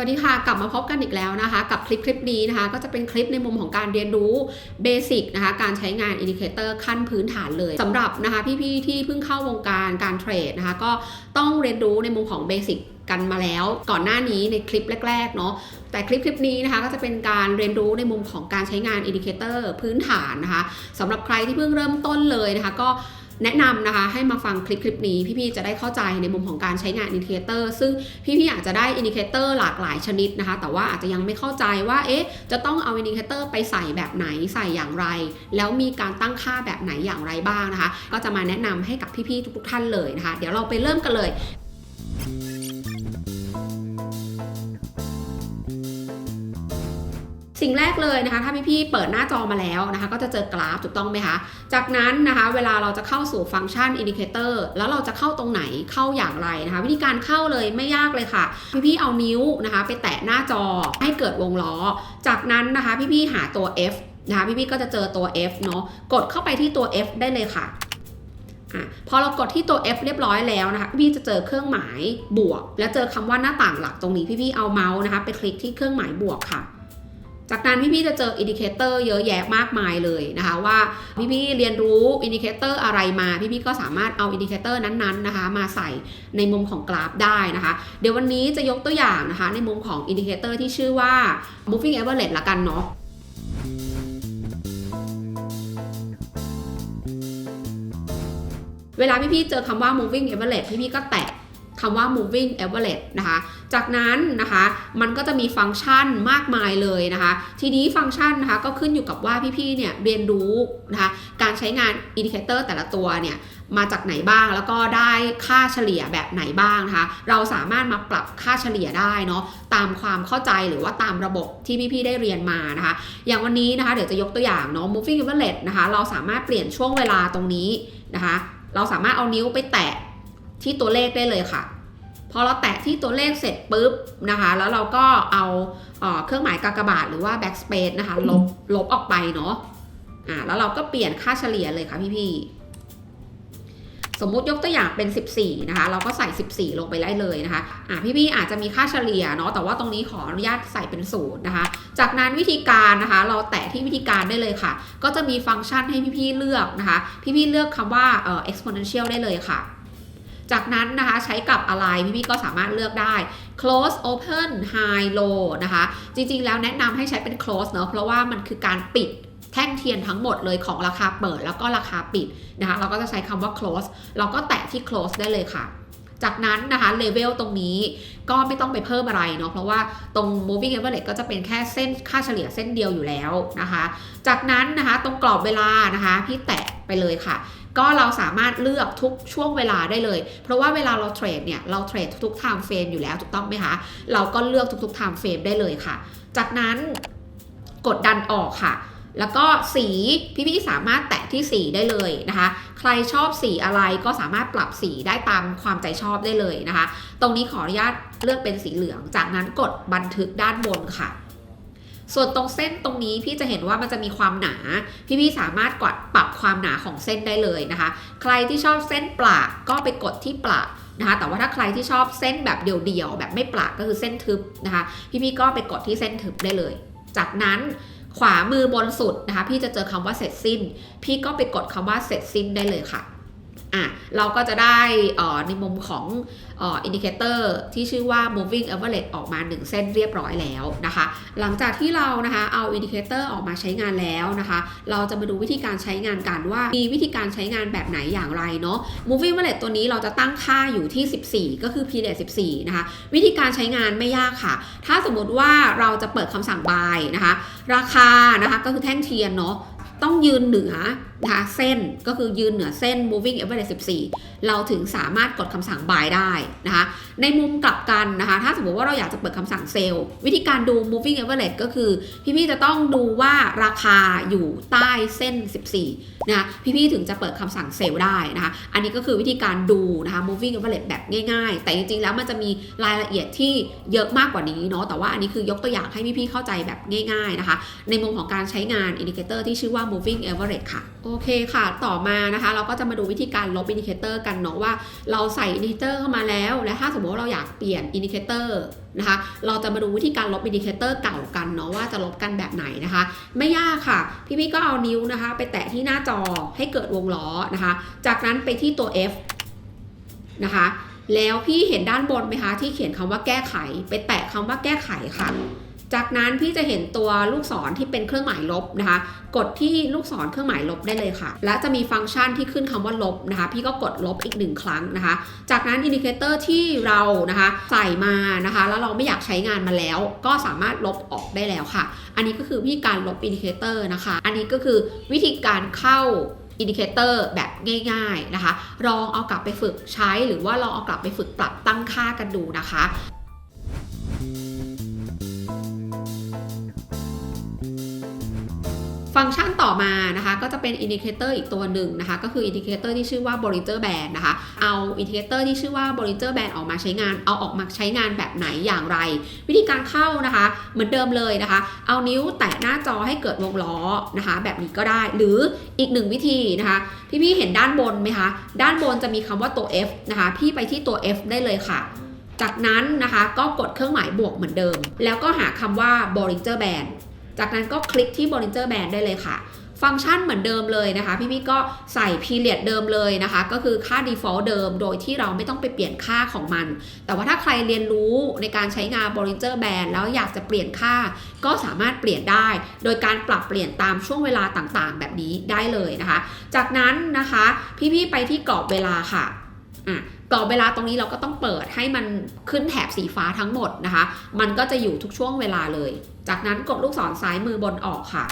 วัสดีค่ะ กลับมาพบกันอีกแล้วนะคะ กับคลิปคลิปนี้นะคะ ก็จะเป็นคลิปในมุมของการเรียนรู้เบสิกนะคะ การใช้งานอินดิเคเตอร์ขั้นพื้นฐานเลยสำหรับนะคะพี่ๆที่เพิ่งเข้าวงการการเทรดนะคะ ก็ต้องเรียนรู้ในมุมของเบสิกกันมาแล้วก่อนหน้านี้ในคลิปแรก ๆ เนาะแต่คลิปคลิปนี้นะคะก็จะเป็นการเรียนรู้ในมุมของการใช้งานอินดิเคเตอร์พื้นฐานนะคะสำหรับใครที่เพิ่งเริ่มต้นเลยนะคะ ก็ แนะนำนะคะให้มาฟังคลิปคลิปนี้พี่ๆจะได้เข้าใจในมุมของการใช้งานอินดิเคเตอร์ซึ่งพี่ๆอาจจะได้อินดิเคเตอร์หลากหลายชนิดนะคะ แต่ว่าอาจจะยังไม่เข้าใจว่าเอ๊ะจะต้องเอาอินดิเคเตอร์ไปใส่แบบไหนใส่อย่างไร แล้วมีการตั้งค่าแบบไหนอย่างไรบ้างนะคะ ก็จะมาแนะนำให้กับพี่ๆทุกๆท่านเลยนะคะ เดี๋ยวเราไปเริ่มกันเลย สิ่งแรกเลยนะคะ ถ้าพี่ๆเปิดหน้าจอมาแล้วนะคะ ก็จะเจอกราฟถูกต้องไหมคะ จากนั้นนะคะ เวลาเราจะเข้าสู่ฟังก์ชันอินดิเคเตอร์แล้วเราจะเข้าตรงไหนเข้าอย่างไรนะคะ วิธีการเข้าเลยไม่ยากเลยค่ะ พี่ๆเอานิ้วนะคะ ไปแตะหน้าจอให้เกิดวงล้อ จากนั้นนะคะพี่ๆหาตัว F นะคะพี่ๆก็จะเจอตัว F เนาะกดเข้าไปที่ตัว F ได้เลยค่ะอะพอเรากดที่ตัว F เรียบร้อยแล้วนะคะ พี่จะเจอเครื่องหมายบวก แล้วเจอคำว่าหน้าต่างหลักตรงนี้พี่ๆเอาเมาส์นะคะ ไปคลิกที่เครื่องหมายบวกค่ะ จากนั้นพี่ๆจะเจออินดิเคเตอร์เยอะแยะมากมายเลยนะคะว่าพี่ๆเรียนรู้อินดิเคเตอร์อะไรมา พี่ๆก็สามารถเอาอินดิเคเตอร์นั้นๆนะคะมาใส่ในมุมของกราฟได้นะคะ เดี๋ยววันนี้จะยกตัวอย่างนะคะในมุมของอินดิเคเตอร์ที่ชื่อว่า moving average ละกันเนาะเวลาพี่ๆเจอคำว่า moving average พี่ๆก็แตะ คำว่า moving average นะคะ จากนั้นนะคะมันก็จะมีฟังก์ชันมากมายเลยนะคะ ทีนี้ฟังก์ชันนะคะก็ขึ้นอยู่กับว่าพี่ๆเนี่ยเรียนรู้นะคะการใช้งานอินดิเคเตอร์แต่ละตัวเนี่ยมาจากไหนบ้างแล้วก็ได้ค่าเฉลี่ยแบบไหนบ้างนะคะ เราสามารถมาปรับค่าเฉลี่ยได้เนาะตามความเข้าใจหรือว่าตามระบบที่พี่ๆได้เรียนมานะคะ อย่างวันนี้นะคะเดี๋ยวจะยกตัวอย่างเนาะ moving average นะคะ เราสามารถเปลี่ยนช่วงเวลาตรงนี้นะคะ เราสามารถเอานิ้วไปแตะ ที่ตัวเลขได้เลยค่ะ พอเราแตะที่ตัวเลขเสร็จปุ๊บนะคะ แล้วเราก็เอาเออเครื่องหมายกากบาทหรือว่า backspace นะคะ ลบลบออกไปเนาะอ่าแล้วเราก็เปลี่ยนค่าเฉลี่ยเลยค่ะพี่ๆสมมุติยกตัวอย่างเป็น 14 นะคะ เราก็ใส่ 14 ลงไปได้เลยนะคะอ่าพี่ๆอาจจะมีค่าเฉลี่ยเนาะแต่ว่าตรงนี้ขออนุญาตใส่เป็นศูนย์นะคะ จากนั้นวิธีการนะคะ เราแตะที่วิธีการได้เลยค่ะ ก็จะมีฟังก์ชันให้พี่ๆเลือกนะคะ พี่ๆเลือกคำว่าเอ่อ exponential ได้เลยค่ะ จากนั้นนะคะใช้กับอะไรพี่ๆก็สามารถเลือกได้ close open high low นะคะ จริงๆ แล้วแนะนำให้ใช้เป็น close เนอะเพราะว่ามันคือการปิดแท่งเทียนทั้งหมดเลยของราคาเปิดแล้วก็ราคาปิดนะคะ เราก็จะใช้คำว่า close เราก็แตะที่ close ได้เลยค่ะจากนั้นนะคะเลเวลตรงนี้ก็ไม่ต้องไปเพิ่มอะไรเนาะเพราะว่าตรง moving average ก็จะเป็นแค่เส้นค่าเฉลี่ยเส้นเดียวอยู่แล้วนะคะ จากนั้นนะคะตรงกรอบเวลานะคะ พี่แตะไปเลยค่ะ ก็เราสามารถเลือกทุกช่วงเวลาได้เลย เพราะว่าเวลาเราเทรดเนี่ยเราเทรดทุกๆ time frame อยู่แล้วถูกต้องไหมคะ เราก็เลือกทุกๆ time frame ได้เลยค่ะ จากนั้นกดดันออกค่ะ แล้วก็สีพี่ๆสามารถแตะที่สีได้เลยนะคะ ใครชอบสีอะไรก็สามารถปรับสีได้ตามความใจชอบได้เลยนะคะ ตรงนี้ขออนุญาตเลือกเป็นสีเหลือง จากนั้นกดบันทึกด้านบนค่ะ ส่วนตรงเส้นตรงนี้พี่จะเห็นว่ามันจะมีความหนา พี่ๆสามารถกดปรับความหนาของเส้นได้เลยนะคะ ใครที่ชอบเส้นปลาก็ไปกดที่ปลานะคะแต่ว่าถ้าใครที่ชอบเส้นแบบเดี่ยวๆแบบไม่ปลาก็คือเส้นทึบนะคะ พี่ๆก็ไปกดที่เส้นทึบได้เลย จากนั้นขวามือบนสุดนะคะ พี่จะเจอคำว่าเสร็จสิ้น พี่ก็ไปกดคำว่าเสร็จสิ้นได้เลยค่ะ อะเราก็จะได้ในมุมของอินดิเคเตอร์ที่ชื่อว่า moving average ออกมา 1 เส้นเรียบร้อยแล้วนะคะ หลังจากที่เรานะคะเอาอินดิเคเตอร์ออกมาใช้งานแล้วนะคะ เราจะมาดูวิธีการใช้งานกันว่ามีวิธีการใช้งานแบบไหนอย่างไรเนาะ moving average ตัวนี้เราจะตั้งค่าอยู่ที่ 14 ก็คือ period 14 นะคะ วิธีการใช้งานไม่ยากค่ะ ถ้าสมมติว่าเราจะเปิดคำสั่ง buy นะคะ ราคานะคะก็คือแท่งเทียนเนาะต้องยืนเหนือ นะคะเส้นก็คือยืนเหนือเส้น moving average 14 เราถึงสามารถกดคำสั่ง buy ได้นะคะในมุมกลับกันนะคะ ถ้าสมมติว่าเราอยากจะเปิดคำสั่ง sell วิธีการดู moving average ก็คือ พี่ๆจะต้องดูว่าราคาอยู่ใต้เส้น 14 นะคะพี่ๆถึงจะเปิดคำสั่ง sell ได้นะคะอันนี้ก็คือวิธีการดูนะคะ moving average แบบง่ายๆ แต่จริงๆ แล้วมันจะมีรายละเอียดที่เยอะมากกว่านี้เนาะแต่ว่าอันนี้คือยกตัวอย่างให้พี่ๆเข้าใจแบบง่าย ๆนะคะ ในมุมของการใช้งานอินดิเคเตอร์ที่ชื่อว่า moving average ค่ะโอเคค่ะ ต่อมานะคะ เราก็จะมาดูวิธีการลบอินดิเคเตอร์กันเนาะว่าเราใส่อินดิเคเตอร์เข้ามาแล้ว และถ้าสมมติว่าเราอยากเปลี่ยนอินดิเคเตอร์นะคะ เราจะมาดูวิธีการลบอินดิเคเตอร์เก่ากันเนาะว่าจะลบกันแบบไหนนะคะ ไม่ยากค่ะ พี่ๆก็เอานิ้วนะคะ ไปแตะที่หน้าจอให้เกิดวงล้อนะคะ จากนั้นไปที่ตัว F นะคะ แล้วพี่เห็นด้านบนไหมคะที่เขียนคำว่าแก้ไข ไปแตะคำว่าแก้ไขค่ะ จากนั้นพี่จะเห็นตัวลูกศรที่เป็นเครื่องหมายลบนะคะ กดที่ลูกศรเครื่องหมายลบได้เลยค่ะ และจะมีฟังก์ชันที่ขึ้นคำว่าลบนะคะ พี่ก็กดลบอีกหนึ่งครั้งนะคะ จากนั้นอินดิเคเตอร์ที่เรานะคะใส่มานะคะ แล้วเราไม่อยากใช้งานมาแล้ว ก็สามารถลบออกได้แล้วค่ะ อันนี้ก็คือวิธีการลบอินดิเคเตอร์นะคะ อันนี้ก็คือวิธีการเข้าอินดิเคเตอร์แบบง่าย ๆนะคะลองเอากลับไปฝึกใช้หรือว่าลองเอากลับไปฝึกปรับตั้งค่ากันดูนะคะ ฟังก์ชันต่อมานะคะก็จะเป็นอินดิเคเตอร์อีกตัวหนึ่งนะคะก็คืออินดิเคเตอร์ที่ชื่อว่า Bollinger Band นะคะเอาอินดิเคเตอร์ที่ชื่อว่า Bollinger Band ออกมาใช้งานเอาออกมาใช้งานแบบไหนอย่างไร วิธีการเข้านะคะเหมือนเดิมเลยนะคะ เอานิ้วแตะหน้าจอให้เกิดวงล้อนะคะ แบบนี้ก็ได้หรืออีกหนึ่งวิธีนะคะพี่ๆเห็นด้านบนไหมคะด้านบนจะมีคำว่าตัว F นะคะพี่ไปที่ตัว F ได้เลยค่ะจากนั้นนะคะก็กดเครื่องหมายบวกเหมือนเดิม แล้วก็หาคำว่า Bollinger Band จากนั้นก็คลิกที่ Bollinger Band ได้เลยค่ะ ฟังก์ชันเหมือนเดิมเลยนะคะ พี่ๆก็ใส่ period เดิมเลยนะคะ ก็คือค่า default เดิม โดยที่เราไม่ต้องไปเปลี่ยนค่าของมัน แต่ว่าถ้าใครเรียนรู้ในการใช้งาน Bollinger Band แล้วอยากจะเปลี่ยนค่า ก็สามารถเปลี่ยนได้ โดยการปรับเปลี่ยนตามช่วงเวลาต่างๆ แบบนี้ได้เลยนะคะ จากนั้นนะคะ พี่ๆไปที่กรอบเวลาค่ะอะ กรอบเวลาตรงนี้เราก็ต้องเปิดให้มันขึ้นแถบสีฟ้าทั้งหมดนะคะ มันก็จะอยู่ทุกช่วงเวลาเลย จากนั้นกดลูกศรซ้ายมือบนออกค่ะ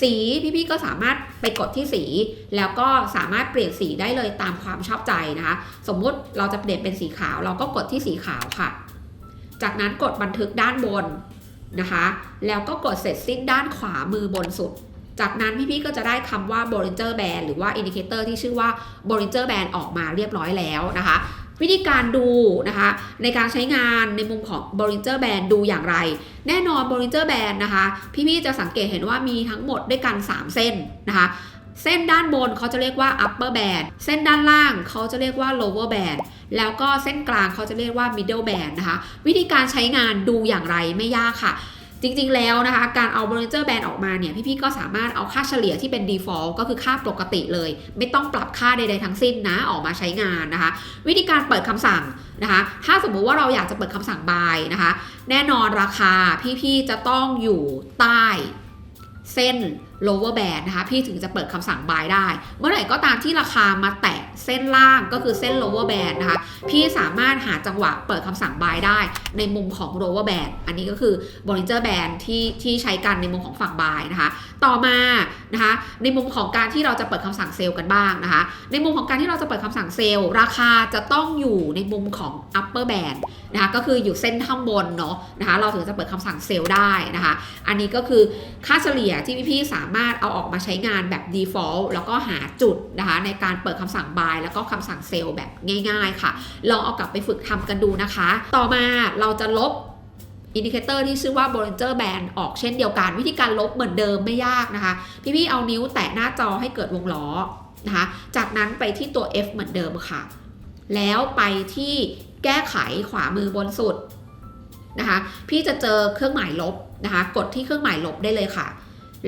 สีพี่ๆก็สามารถไปกดที่สี แล้วก็สามารถเปลี่ยนสีได้เลยตามความชอบใจนะคะ สมมุติเราจะเปลี่ยนเป็นสีขาว เราก็กดที่สีขาวค่ะ จากนั้นกดบันทึกด้านบนนะคะ แล้วก็กดเสร็จสิ้นด้านขวามือบนสุด จากนั้นพี่ๆก็จะได้คำว่า Bollinger Band หรือว่า Indicator ที่ชื่อว่า Bollinger Band ออกมาเรียบร้อยแล้วนะคะ วิธีการดูนะคะ ในการใช้งานในมุมของ Bollinger Band ดูอย่างไร แน่นอน Bollinger Band นะคะ พี่ๆจะสังเกตเห็นว่ามีทั้งหมดด้วยกัน 3 เส้นนะคะเส้นด้านบนเขาจะเรียกว่า upper band เส้นด้านล่างเขาจะเรียกว่า lower band แล้วก็เส้นกลางเขาจะเรียกว่า middle band นะคะ วิธีการใช้งานดูอย่างไรไม่ยากค่ะ จริงๆ แล้วนะคะ การเอา Bollinger Band ออกมาเนี่ยพี่ๆ ก็สามารถเอาค่าเฉลี่ยที่เป็น default ก็คือค่าปกติเลย ไม่ต้องปรับค่าใดๆทั้งสิ้นนะ ออกมาใช้งานนะคะ วิธีการเปิดคำสั่งนะคะ ถ้าสมมุติว่าเราอยากจะเปิดคำสั่ง buy นะคะ แน่นอนราคาพี่ๆ จะต้องอยู่ใต้เส้น lower band นะคะ พี่ถึงจะเปิดคำสั่ง buy ได้ เมื่อไหร่ก็ตามที่ราคามาแตะเส้นล่างก็คือเส้น lower band นะคะ พี่สามารถหาจังหวะเปิดคำสั่ง buy ได้ ในมุมของ lower band อันนี้ก็คือ Bollinger Band ที่ที่ใช้กันในมุมของฝั่ง buy นะคะ ต่อมานะคะ ในมุมของการที่เราจะเปิดคำสั่งเซล์กันบ้างนะคะ ในมุมของการที่เราจะเปิดคำสั่งเซล์ราคาจะต้องอยู่ในมุมของ upper band นะคะ ก็คืออยู่เส้นข้างบนเนาะนะคะ เราถึงจะเปิดคำสั่งเซล์ได้นะคะ อันนี้ก็คือค่าเฉลี่ยที่พี่ๆสามารถเอาออกมาใช้งานแบบ default แล้วก็หาจุดนะคะในการเปิดคำสั่ง buy แล้วก็คำสั่งเซลล์แบบง่าย ๆ ค่ะ ลองเอากลับไปฝึกทำกันดูนะคะ ต่อมาเราจะลบอินดิเคเตอร์ที่ชื่อว่า Bollinger Band ออกเช่นเดียวกัน วิธีการลบเหมือนเดิมไม่ยากนะคะ พี่ๆเอานิ้วแตะหน้าจอให้เกิดวงล้อนะคะ จากนั้นไปที่ตัว F เหมือนเดิมค่ะ แล้วไปที่แก้ไขขวามือบนสุดนะคะ พี่จะเจอเครื่องหมายลบนะคะ กดที่เครื่องหมายลบได้เลยค่ะ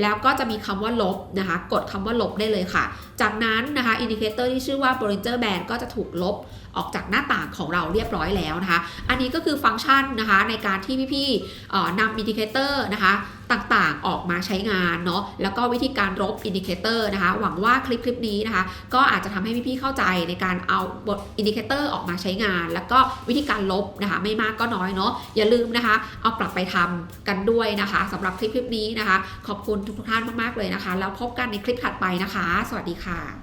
แล้วก็จะมีคำว่าลบนะคะ กดคำว่าลบได้เลยค่ะ จากนั้นนะคะอินดิเคเตอร์ที่ชื่อว่า Bollinger Band ก็จะถูกลบออกจากหน้าต่างของเราเรียบร้อยแล้วนะคะ อันนี้ก็คือฟังก์ชันนะคะในการที่พี่ๆนำอินดิเคเตอร์นะคะ ต่างๆ ออกมาใช้งานเนาะแล้วก็วิธีการลบอินดิเคเตอร์นะคะ หวังว่าคลิปคลิปนี้นะคะ ก็อาจจะทำให้พี่ๆเข้าใจในการเอาบทอินดิเคเตอร์ออกมาใช้งาน แล้วก็วิธีการลบนะคะ ไม่มากก็น้อยเนาะอย่าลืมนะคะ เอากลับไปทำกันด้วยนะคะสำหรับคลิปคลิปนี้นะคะ ขอบคุณทุกท่านมากๆเลยนะคะ แล้วพบกันในคลิปถัดไปนะคะ สวัสดีค่ะ